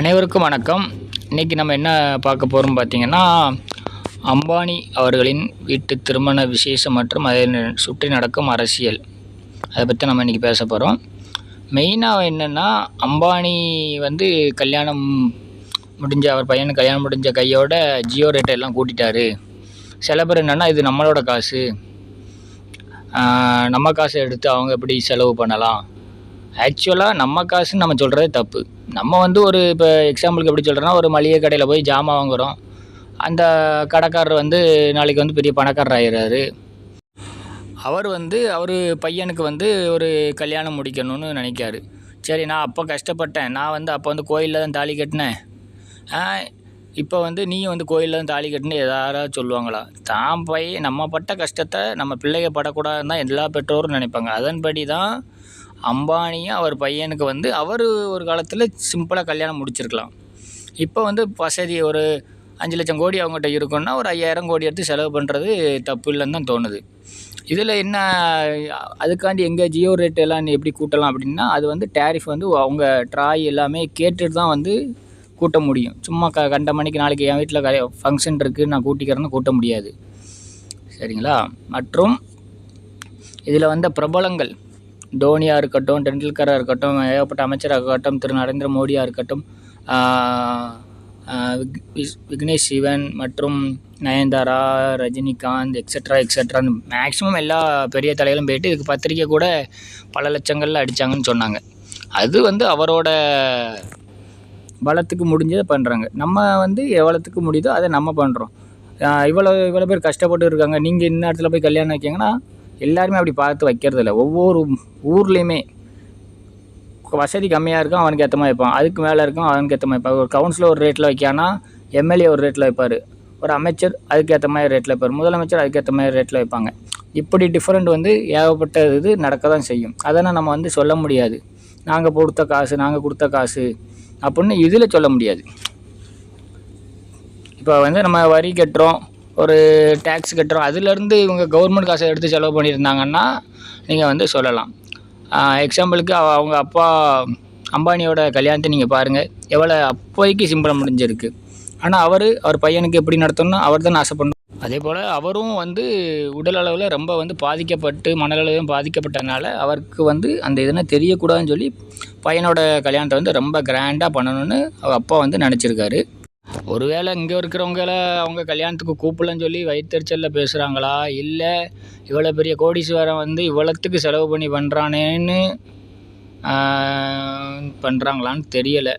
அனைவருக்கும் வணக்கம். இன்றைக்கி நம்ம என்ன பார்க்க போகிறோம் பார்த்திங்கன்னா அம்பானி அவர்களின் வீட்டு திருமண விசேஷம் மற்றும் அதை சுற்றி நடக்கும் அரசியல். அதை பற்றி நம்ம இன்றைக்கி பேச போகிறோம் மெயினாக என்னென்னா அம்பானி வந்து கல்யாணம் முடிஞ்ச அவர் பையன் கல்யாணம் முடிஞ்ச கையோட ஜியோ ரேட்டை எல்லாம் கூட்டிட்டாரு. சில பேர் என்னென்னா இது நம்மளோட காசு. நம்ம காசை எடுத்து அவங்க எப்படி செலவு பண்ணலாம்? ஆக்சுவலாக நம்ம காசுன்னு நம்ம சொல்கிறது தப்பு. நம்ம வந்து ஒரு இப்போ எக்ஸாம்பிளுக்கு எப்படி சொல்கிறோன்னா ஒரு மளிகை கடையில் போய் ஜாமான் வாங்குகிறோம் அந்த கடைக்காரர் வந்து நாளைக்கு வந்து பெரிய பணக்காரர் ஆயிடுறாரு அவர் வந்து அவர் பையனுக்கு வந்து ஒரு கல்யாணம் முடிக்கணும்னு நினைக்காரு. சரி நான் அப்போ கஷ்டப்பட்டேன். நான் வந்து அப்போ வந்து கோயிலில் தான் தாலி கட்டினேன். இப்போ வந்து நீயும் வந்து கோயிலில் தான் தாலி கட்டினு யாராவது சொல்லுவாங்களா? தான் பையன் நம்ம பட்ட கஷ்டத்தை நம்ம பிள்ளைக படக்கூடாதுன்னு தான் எல்லா பெற்றோரும் நினைப்பாங்க. அதன்படி தான் அம்பானியும் அவர் பையனுக்கு வந்து அவர் ஒரு காலத்தில் சிம்பிளாக கல்யாணம் முடிச்சிருக்கலாம். இப்போ வந்து வசதி ஒரு அஞ்சு லட்சம் கோடி அவங்ககிட்ட இருக்குன்னா ஒரு ஐயாயிரம் கோடி எடுத்து செலவு பண்ணுறது தப்பு இல்லைன்னு தான் தோணுது. இதில் என்ன அதுக்காண்டி எங்கே ஜியோ ரேட் எல்லாம் நீ எப்படி கூட்டலாம் அப்படின்னா அது வந்து டேரிஃப் வந்து அவங்க ட்ராய் எல்லாமே கேட்டுட்டு தான் வந்து கூட்ட முடியும். சும்மா க கண்ட மணிக்கு நாளைக்கு என் வீட்டில் க ஃபங்க்ஷன் இருக்குது நான் கூட்டிக்கிறேன்னு கூட்ட முடியாது. சரிங்களா? மற்றும் இதில் வந்த பிரபலங்கள். தோனியாக இருக்கட்டும் டெண்டுல்கராக இருக்கட்டும் ஏகப்பட்ட அமைச்சராக இருக்கட்டும் திரு நரேந்திர மோடியாக இருக்கட்டும் விக்- விக்னேஷ் சிவன் மற்றும் நயன்தாரா ரஜினிகாந்த் எக்ஸட்ரா எக்ஸட்ரான்னு மேக்ஸிமம் எல்லா பெரிய தலைகளும் போயிட்டு இதுக்கு பத்திரிக்கை கூட பல லட்சங்களில் அடித்தாங்கன்னு சொன்னாங்க. அது வந்து அவரோட பலத்துக்கு முடிஞ்சதை பண்ணுறாங்க நம்ம வந்து எவ்வளோத்துக்கு முடியுதோ அதை நம்ம பண்ணுறோம் இவ்வளோ இவ்வளோ பேர் கஷ்டப்பட்டு இருக்காங்க. நீங்கள் இன்ன இடத்துல போய் கல்யாணம் வைக்கிங்கன்னா எல்லாருமே அப்படி பார்த்து வைக்கிறது இல்லை ஒவ்வொரு ஊர்லேயுமே வசதி கம்மியாக இருக்கும் அவனுக்கு ஏற்ற மாதிரி வைப்பான். அதுக்கு மேலே இருக்கும் அவனுக்கு ஏற்ற மாதிரி வைப்பான். ஒரு கவுன்சிலர் ஒரு ரேட்டில் வைக்கானா எம்எல்ஏ ஒரு ரேட்டில் வைப்பார். ஒரு அமைச்சர் அதுக்கேற்ற மாதிரி ரேட்டில் வைப்பார். முதலமைச்சர் அதுக்கேற்ற மாதிரி ரேட்டில் வைப்பாங்க. இப்படி டிஃப்ரெண்ட் வந்து ஏகப்பட்ட இது நடக்க தான் செய்யும். அதனால் நம்ம வந்து சொல்ல முடியாது. நாங்கள் கொடுத்த காசு நாங்கள் கொடுத்த காசு அப்படின்னு இதில் சொல்ல முடியாது. இப்போ வந்து நம்ம வரி கட்டுறோம். ஒரு டேக்ஸ் கட்டுறோம். அதுலேருந்து இவங்க கவர்மெண்ட் காசை எடுத்து செலவு பண்ணியிருந்தாங்கன்னா நீங்கள் வந்து சொல்லலாம். எக்ஸாம்பிளுக்கு அவங்க அப்பா அம்பானியோட கல்யாணத்தை நீங்கள் பாருங்கள் எவ்வளோ அப்போதைக்கு சிம்பிளாக முடிஞ்சிருக்கு. ஆனால் அவர் அவர் பையனுக்கு எப்படி நடத்தணும்னு அவர் தான் ஆசைப்படணும். அதே போல் அவரும் வந்து உடல் அளவில் ரொம்ப வந்து பாதிக்கப்பட்டு மனதளவிலும் பாதிக்கப்பட்டனால அவருக்கு வந்து அந்த இதனை தெரியக்கூடாதுன்னு சொல்லி பையனோட கல்யாணத்தை வந்து ரொம்ப கிராண்டாக பண்ணணும்னு அவர் அப்பா வந்து நினச்சிருக்காரு. ஒருவேளை இங்கே இருக்கிறவங்கள அவங்க கல்யாணத்துக்கு கூப்பிடலன்னு சொல்லி வயிற்றுச்சலில் பேசுகிறாங்களா இல்லை இவ்வளோ பெரிய கோடீஸ்வரன் வந்து இவ்வளோத்துக்கு செலவு பண்ணி பண்ணுறானேன்னு பண்ணுறாங்களான்னு தெரியலை.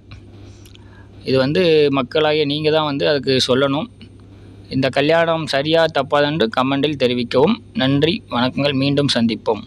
இது வந்து மக்களாகிய நீங்கள் தான் வந்து அதுக்கு சொல்லணும். இந்த கல்யாணம் சரியாக தப்பாதென்று கமெண்டில் தெரிவிக்கவும். நன்றி வணக்கங்கள் மீண்டும் சந்திப்போம்.